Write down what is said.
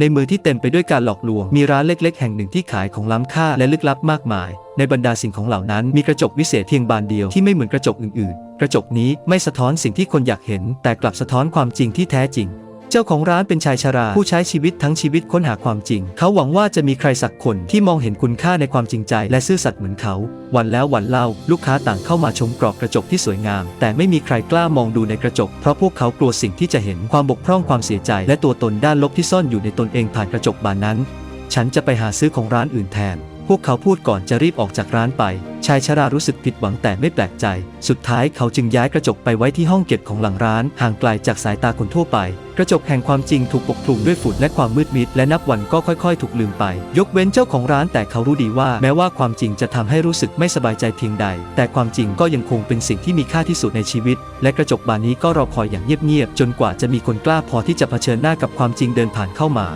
ในมือที่เต็มไปด้วยการหลอกลวง มีร้านเล็ก ๆ แห่งหนึ่งที่ขายของล้ำค่าและลึกลับมากมาย ในบรรดาสิ่งของเหล่านั้นมีกระจกวิเศษเพียงบานเดียวที่ไม่เหมือนกระจกอื่น ๆ กระจกนี้ไม่สะท้อนสิ่งที่คนอยากเห็น แต่กลับสะท้อนความจริงที่แท้จริง เจ้าของร้านเป็นชายชรา ผู้ใช้ชีวิตทั้งชีวิตค้นหาความจริง เขาหวังว่าจะมีใครสักคนที่มองเห็นคุณค่าในความจริงใจ และซื่อสัตย์เหมือนเขา วันแล้ววันเล่า ลูกค้าต่างเข้ามาชมกรอบกระจกที่สวยงาม แต่ไม่มีใครกล้ามองดูในกระจก เพราะพวกเขากลัวสิ่งที่จะเห็นความบกพร่องความเสียใจ และตัวตนด้านลบที่ซ่อนอยู่ในตนเองผ่านกระจกบานนั้น ฉันจะไปหาซื้อของร้านอื่นแทน พวกเขาพูดก่อนจะรีบออกจากร้านไป ชายชรารู้สึกผิดหวังแต่ไม่แปลกใจ สุดท้ายเขาจึงย้ายกระจกไปไว้ที่ห้องเก็บของหลังร้าน ห่างไกลจากสายตาคนทั่วไป กระจกแห่งความจริงถูกปกคลุมด้วยฝุ่นและความมืดมิด และนับวันก็ค่อยๆ ถูกลืมไป ยกเว้นเจ้าของร้านแต่เขารู้ดีว่า แม้ว่าความจริงจะทำให้รู้สึกไม่สบายใจเพียงใด แต่ความจริงก็ยังคงเป็นสิ่งที่มีค่าที่สุดในชีวิต และกระจกบานนี้ก็รอคอยอย่างเงียบๆจนกว่าจะมีคนกล้าพอที่จะเผชิญหน้ากับความจริงเดินผ่านเข้ามา